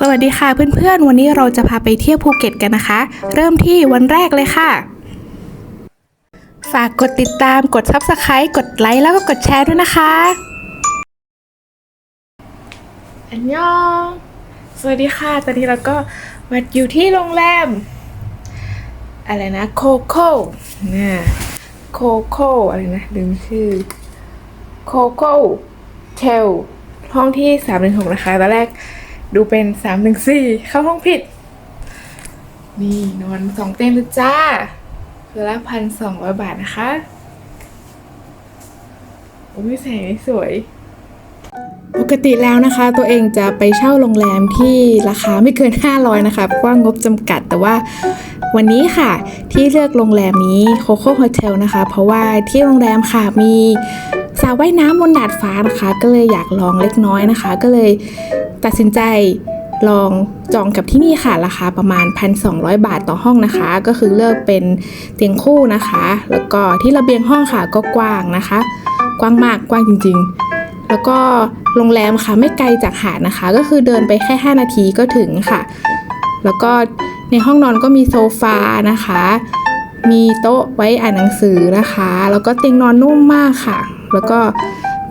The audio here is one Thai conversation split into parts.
สวัสดีค่ะเพื่อนๆ วันนี้เราจะพาไปเที่ยวภูเก็ตกันนะคะ เริ่มที่วันแรกเลยค่ะ ฝากกดติดตามกด Subscribe กดไลค์แล้วก็กดแชร์ด้วยนะคะ อันยอง สวัสดีค่ะ ตอนนี้เราก็มาอยู่ที่โรงแรม อะไรนะโคโค่เนี่ยโคโค่อะไรนะลืมชื่อโคโค่เทลห้องที่สามหนึ่งหกนะคะตอนแรก ดูเป็นสามหนึ่งสี่เข้าห้องผิด นี่นอนสองเตียงจ้าคืนละพันสองร้อยบาทนะคะโอ้ยแสงสวย ปกติแล้วนะคะ ตัวเองจะไปเช่าโรงแรมที่ราคาไม่เกิน 500 นะคะ เพราะว่างบจำกัดแต่ว่าวันนี้ค่ะ ที่เลือกโรงแรมนี้โคโค่โฮเทลนะคะ เพราะว่าที่โรงแรมค่ะมีสระว่ายน้ำบนดาดฟ้านะคะ ก็เลยอยากลองเล็กน้อยนะคะ ก็เลย ตัดสินใจลองจองกับที่นี่ค่ะราคาประมาณ 1,200 บาทต่อห้องนะคะ ก็คือเลือกเป็นเตียงคู่นะคะ แล้วก็ที่ระเบียงห้องค่ะก็กว้างนะคะ กว้างมากกว้างจริง ๆ แล้วก็โรงแรมค่ะไม่ไกลจากหาดนะคะ ก็คือเดินไปแค่ 5 นาทีก็ถึงค่ะ แล้วก็ในห้องนอนก็มีโซฟานะคะ มีโต๊ะไว้อ่านหนังสือนะคะ แล้วก็เตียงนอนนุ่มมากค่ะ แล้วก็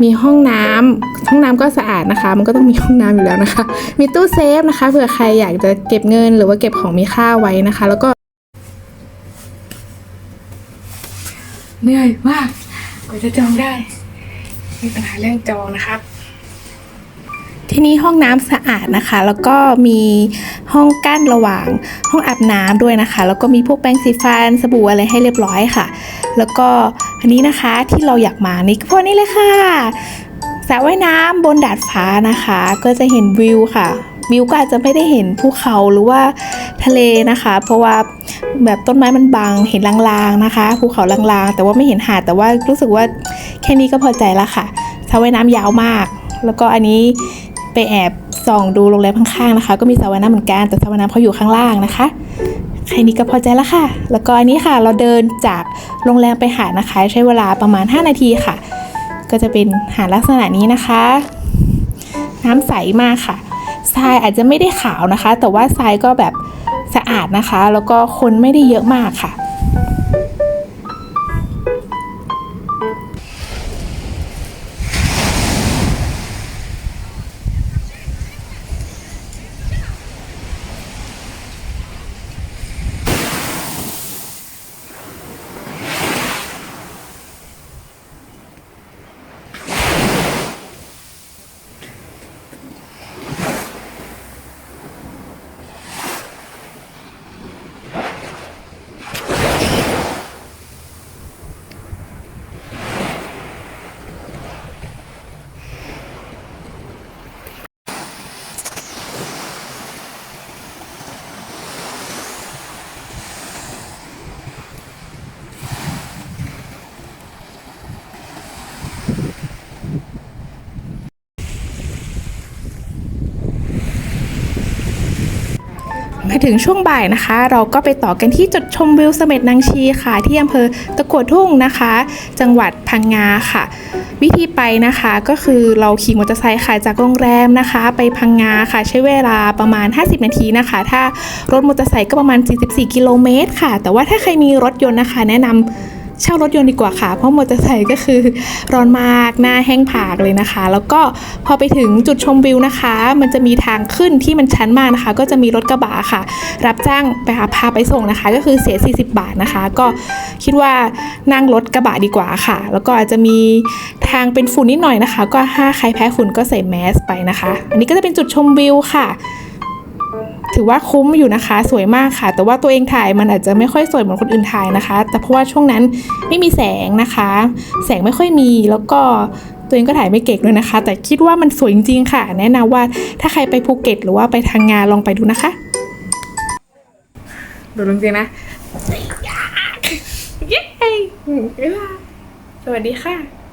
มีห้องน้ำห้องน้ำก็สะอาดนะคะ มันก็ต้องมีห้องน้ำอยู่แล้วนะคะ มีตู้เซฟนะคะ เผื่อใครอยากจะเก็บเงินหรือว่าเก็บของมีค่าไว้นะคะ แล้วก็ เหนื่อยมากกว่าจะจองได้ มีปัญหาเรื่องจองนะครับ ที่นี่ห้องน้ำสะอาดนะคะ แล้วก็มีห้องกั้นระหว่างห้องอาบน้ำด้วยนะคะ แล้วก็มีพวกแปรงสีฟันสบู่อะไรให้เรียบร้อยค่ะ แล้วก็อันนี้นะคะที่เราอยากมานี่ก็เพราะนี่เลยค่ะสระว่ายน้ำบนดาดฟ้านะคะ ก็จะเห็นวิวค่ะ วิวก็อาจจะไม่ได้เห็นภูเขาหรือว่าทะเลนะคะ เพราะว่าแบบต้นไม้มันบังเห็นลางๆนะคะภูเขาลางๆ แต่ว่าไม่เห็นหาดแต่ว่ารู้สึกว่าแค่นี้ก็พอใจละค่ะสระว่ายน้ำยาวมาก แล้วก็อันนี้ ไปแอบส่องดูโรงแรมข้างๆนะคะ ก็มีสระว่ายน้ำเหมือนกันแต่สระว่ายน้ำเขาอยู่ข้างล่างนะคะแค่นี้ก็พอใจและค่ะ แล้วก็อันนี้ค่ะเราเดินจากโรงแรมไปหาดนะคะ ใช้เวลาประมาณ 5 นาทีค่ะ ก็จะเป็นหาดลักษณะนี้นะคะ น้ำใสมากค่ะทรายอาจจะไม่ได้ขาวนะคะ แต่ว่าทรายก็แบบสะอาดนะคะ แล้วก็คนไม่ได้เยอะมากค่ะ มาถึงช่วงบ่ายนะคะ เราก็ไปต่อกันที่จุดชมวิวเสม็ดนางชีค่ะ ที่อำเภอตะกัวทุ่งนะคะ จังหวัดพังงาค่ะ วิธีไปนะคะก็คือเราขี่มอเตอร์ไซค์ค่ะจากโรงแรมนะคะ ไปพังงาค่ะ ใช้เวลาประมาณ 50 นาทีนะคะ ถ้ารถมอเตอร์ไซค์ก็ประมาณ 44 กิโลเมตรค่ะ แต่ว่าถ้าใครมีรถยนต์นะคะ แนะนำ เช่ารถยนต์ดีกว่าค่ะ เพราะมอเตอร์ไซค์ก็คือร้อนมากหน้าแห้งผากเลยนะคะ แล้วก็พอไปถึงจุดชมวิวนะคะ มันจะมีทางขึ้นที่มันชันมากนะคะ ก็จะมีรถกระบะค่ะ รับจ้างไปหาพาไปส่งนะคะ ก็คือเสีย 40 บาทนะคะ ก็คิดว่านั่งรถกระบะดีกว่าค่ะ แล้วก็อาจจะมีทางเป็นฝุ่นนิดหน่อยนะคะ ก็ถ้าใครแพ้ฝุ่นก็ใส่แมสไปนะคะ อันนี้ก็จะเป็นจุดชมวิวค่ะ ถือว่าคุ้มอยู่นะคะ สวยมากค่ะ แต่ว่าตัวเองถ่ายมันอาจจะไม่ค่อยสวยเหมือนคนอื่นถ่ายนะคะ แต่เพราะว่าช่วงนั้นไม่มีแสงนะคะ แสงไม่ค่อยมีแล้วก็ตัวเองก็ถ่ายไม่เก่งด้วยนะคะ แต่คิดว่ามันสวยจริงๆค่ะ แนะนำว่าถ้าใครไปภูเก็ต หรือว่าไปทางงานลองไปดูนะคะดูจริงๆนะเย้สวัสดีค่ะ